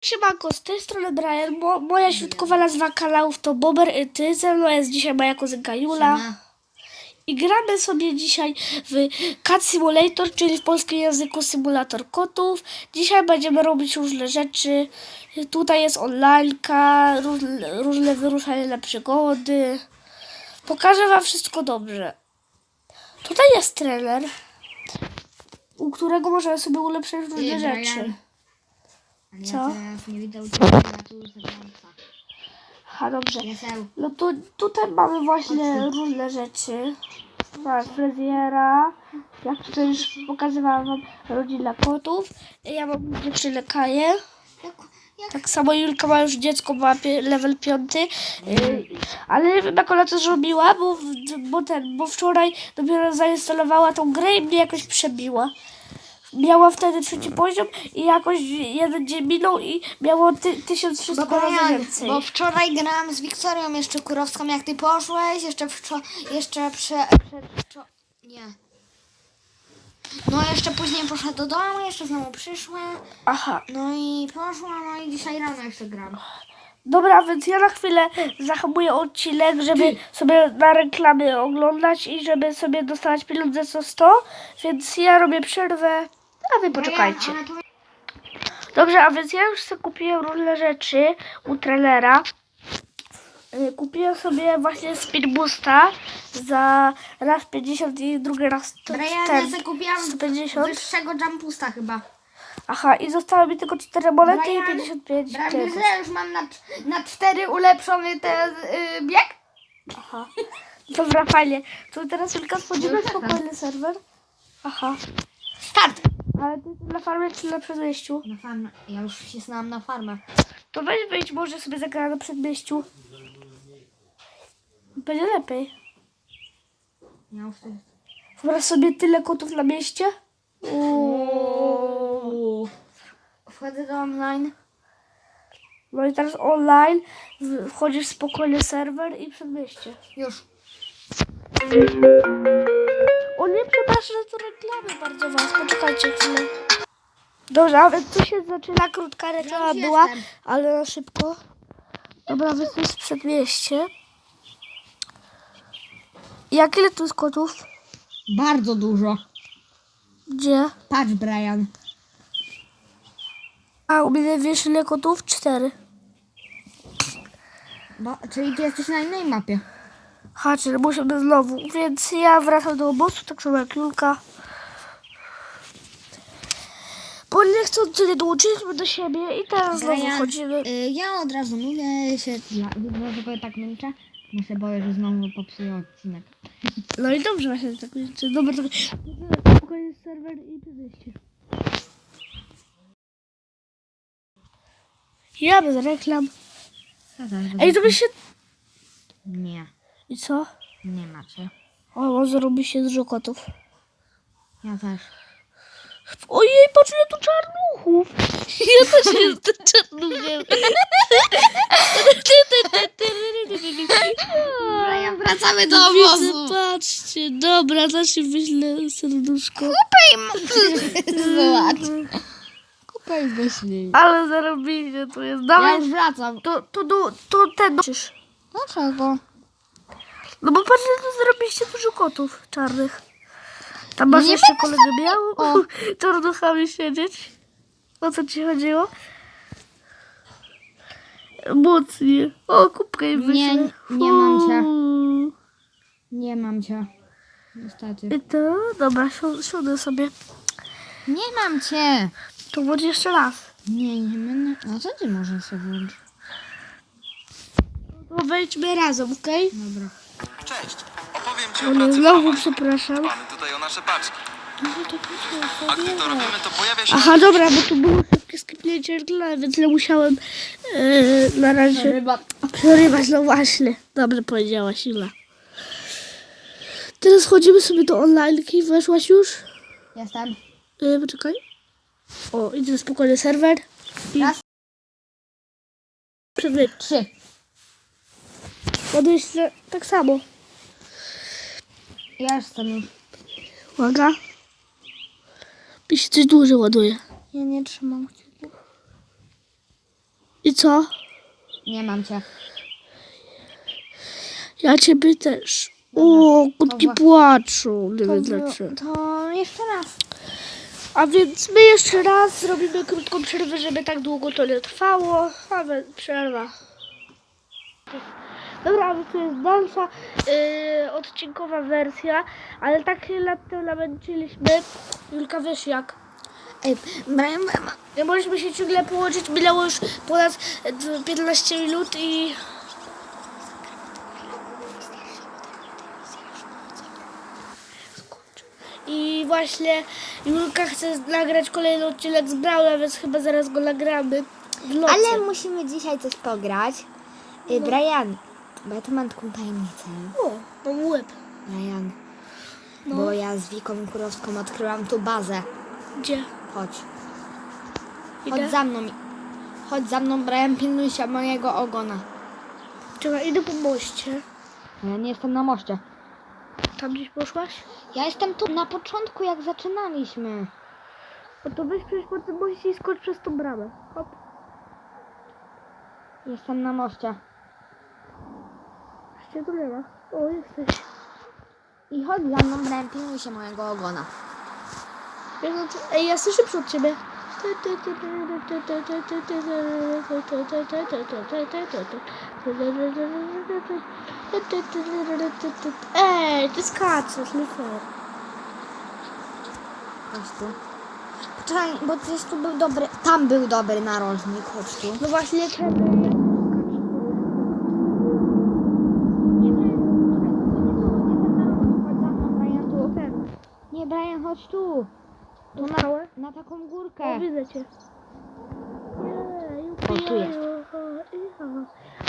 Siemanko, z tej strony Brian. Mo, moja środkowa nazwa kanałów to Bober i Ty. Ze mną jest dzisiaj moja kuzynka Jula. I gramy sobie dzisiaj w Cat Simulator, czyli w polskim języku symulator kotów. Dzisiaj będziemy robić różne rzeczy. Tutaj jest onlineka, różne, różne wyruszania na przygody. Pokażę Wam wszystko dobrze. Tutaj jest trener, u którego możemy sobie ulepszyć różne rzeczy. Ale Co? Ja teraz nie widzę tu. A dobrze. No to tutaj mamy właśnie różne rzeczy. Mamy fryzjera. Jak tutaj już pokazywałam wam rodzina kotów. Ja mam dziewczynę Kaję. Jak, jak Tak samo Julka ma już dziecko, ma level 5. Yy, ale nie wiem ona to zrobiła, bo, bo ten, bo wczoraj dopiero zainstalowała tą grę i mnie jakoś przebiła. Miała wtedy trzeci poziom i jakoś jeden dzień minął i miało ty, 1300 razy Brian, więcej. bo wczoraj grałam z Wiktorią jeszcze Kurowską, jak ty poszłeś, jeszcze wczoraj, jeszcze prze, przed, wczo- nie. No jeszcze później poszła do domu, jeszcze znowu przyszła, Aha, no i poszła, no i dzisiaj rano jeszcze gram. Dobra, więc ja na chwilę zahamuję odcinek, żeby sobie na reklamy oglądać i żeby sobie dostawać pieniądze co 100, więc ja robię przerwę, a wy poczekajcie. Dobrze, a więc ja już sobie kupiłem różne rzeczy u trenera. Y, Kupiłem sobie właśnie Speed Boosta za raz 50 i drugi raz Brian, ja ten sobie kupiłam 150. wyższego jumpusta chyba. Aha, i zostały mi tylko 4 monety i Brian, 55 Brian, że już mam na, na cztery ulepszony ten y, bieg? Aha. Dobra, fajnie. To teraz tylko wchodzimy w No, czekam. spokojny serwer. Aha. Start! Ale ty tu na farmie czy na przedmieściu? Na farmę. Ja już wcisnęłam na farmę. To weź wyjdź, może sobie zagra na przedmieściu. Będzie lepiej. Ja już jest. Wyobraź sobie tyle kotów na mieście. Uuu. Wchodzę do online. No i teraz online w- wchodzisz w spokojny serwer i przedmieście. Już. O nie, przepraszam za to reklamy bardzo was. Poczekajcie chwilę. Dobrze, a więc tu się zaczyna krótka reklama Ja była, jestem. ale na szybko. Dobra, więc to jest przedmieście. Jak ile tu jest kotów? Bardzo dużo. Gdzie? Patrz, Brian. A u mnie wiesz ile kotów? Cztery. Bo, czyli ty jesteś na innej mapie. Haczyr, musimy znowu. Więc ja wracam do obozu, tak samo jak Julka. Bo nie chcąc nie dołączyliśmy do siebie i teraz znowu Brian, chodzimy. y, ja od razu mówię się, ja dlaczego ja tak milczę, bo się boję, że znowu popsuję odcinek. No i dobrze właśnie tak myślę. Dobra, to spokojnie serwer i podejście. Ja bez reklam. Ej, to by się... Nie, I co? nie macie. O, może robi się dużo kotów. Ja też. Ojej, patrz ile tu czarnuchów. Ja też jestem czarnuchem. Brian, wracamy do Widzę, patrzcie. Dobra, zaś wyślę serduszko. Zobacz. Kupaj wyślij. Ale zarobiście tu jest. Ja Dawaj, już wracam. to, to, to, to ten... Dlaczego? No bo patrz, tu zrobiliście dużo kotów czarnych. Tam masz Nie jeszcze kolegę białą, czarnuchami siedzieć. O co ci chodziło? Mocnie. O, kubkę Nie, wyślę. nie mam cię. Nie mam cię. Niestety. I to, dobra, si- siądę sobie. Nie mam cię. To bądź jeszcze raz. Nie, nie będę. A co ty możesz sobie włączyć? To wejdźmy razem, okej? Dobra. Cześć, opowiem Ci o Okay? pracy Znowu w przepraszam. Dbamy tutaj o nasze paczki. A gdy to robimy, to pojawia się... Aha, dobra, bo tu było szybkie skipnięcie reklamy, więc nie musiałem e, na razie przerywać. No właśnie, dobrze powiedziałaś, Ila. Teraz chodzimy sobie do online. Weszłaś już? Jestem. E, poczekaj. O, idę na spokojny serwer. I... Raz. Trzy. Ładujesz się tak samo. Ja jestem. Uwaga. Mi się coś dłużej ładuje. Ja nie trzymam. I co? Nie mam cię. Ja ciebie też. O, kutki płaczą. Nie wiem dlaczego. to jeszcze raz. A więc my jeszcze raz zrobimy krótką przerwę, żeby tak długo to nie trwało. A więc przerwa. Dobra, a więc to jest dalsza yy, odcinkowa wersja, ale tak się nad tym namęczyliśmy. Julka, wiesz jak? Ej, Brian, Nie mogliśmy się ciągle połączyć, minęło już ponad e, 15 minut i... I właśnie Julka chce nagrać kolejny odcinek z Brauna, więc chyba zaraz go nagramy ale musimy dzisiaj coś pograć. Ej, Brian, bo ja tu mam taką tajemnicę. O, mam łeb. Brian, No. bo ja z Wiką Kurowską odkryłam tu bazę. Gdzie? Chodź. Idę? Chodź za mną. Chodź za mną, Brian, pilnuj się mojego ogona. Czekaj, idę po moście. Ja nie jestem na moście. Tam gdzieś poszłaś? Ja jestem tu na początku, jak zaczynaliśmy. No to weź przejść po tym moście i skocz przez tą bramę. Hop. Jestem na moście. Jeszcze tu nie ma. O, jesteś. I chodź za mną, Brian, pilnuj się mojego ogona. No Ej, ja jestem szybszy od ciebie. Ej, ty skaczesz, nie fair. Chodź tu. Poczekaj, bo gdzieś tu był dobry... Tam był dobry narożnik, chodź tu. No właśnie, ten... Nie, Brian, czekaj, to nie to, nie ten narożnik. Chodź za mną, Brian, tu. Ten. Nie, Brian, chodź tu. Tu na taką górkę. O, widzę cię. O, tu jest.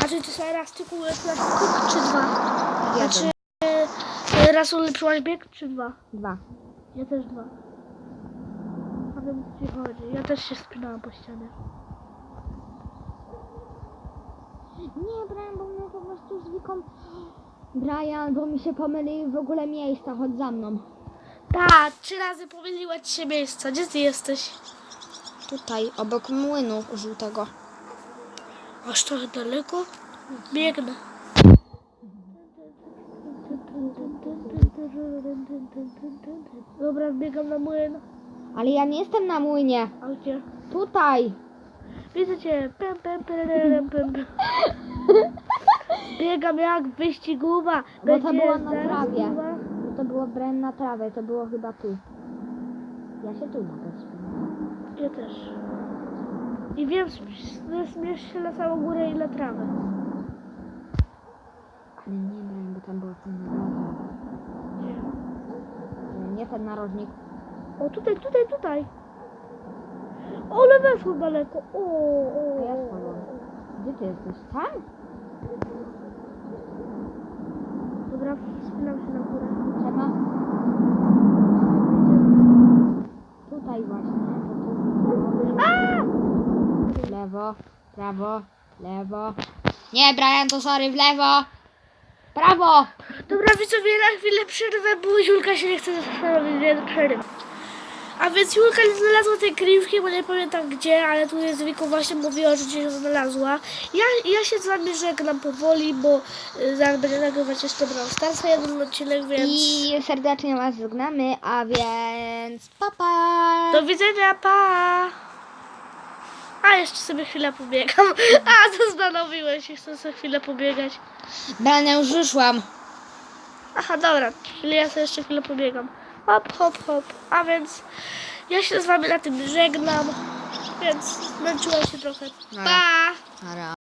A czy to sobie raz tylko plastiku, czy dwa? Jeden. Znaczy, e, raz ulepszyłaś bieg, czy dwa? Dwa. Ja też dwa. A wiem co ci chodzi. Ja też się spinałam po ścianie. Nie, Brian, bo my po prostu z Wiką... Brian, bo mi się pomyliły w ogóle miejsca, chodź za mną. Tak, trzy razy pomyliła ci się miejsca. Gdzie ty jesteś? Tutaj, obok młynu żółtego. Aż trochę daleko? Biegnę. Dobra, biegam na młyn. Ale ja nie jestem na młynie. A gdzie? Tutaj. Widzę cię. Pem, pem, pererem, pem, pem. Biegam jak wyścigówa. Bo to Będzie była na zaraz trawie. Góra. No to było Brian na trawę, to było chyba tu. Ja się tu mogę wspinać. Ja też. I wiem, zmierz się na samą górę i na trawę. Ale nie, Brian, bo tam była ten narożnik. Nie, Nie ten narożnik. O, tutaj, tutaj, tutaj. O, ale weszło daleko. O, o, To ja o. spadłam. Gdzie ty jesteś? Tam? Dobra, wspinam się na górę. Trzeba? Tutaj właśnie. A! W lewo, prawo, lewo. Nie, Brian, to sorry, w lewo. Prawo! Dobra, widzowie, na chwilę przerwę, bo Julka się nie chce zastanowić, więc przerwę. A więc Julka nie znalazła tej kryjówki, bo nie pamiętam gdzie, ale tu jest Wiko właśnie mówiła, że gdzieś ją znalazła. Ja, ja się z wami żegnam powoli, bo y, zaraz będę nagrywać jeszcze Brawl Starsa jeden odcinek, więc... I serdecznie Was żegnamy, a więc papa! Do widzenia, pa! A, jeszcze sobie chwilę pobiegam. A, zastanowiłem się, chcę sobie chwilę pobiegać. Ja już wyszłam. Aha, dobra, czyli ja sobie jeszcze chwilę pobiegam. Hop, hop, hop. A więc ja się z wami na tym żegnam. Więc zmęczyłam się trochę. Pa! Nara.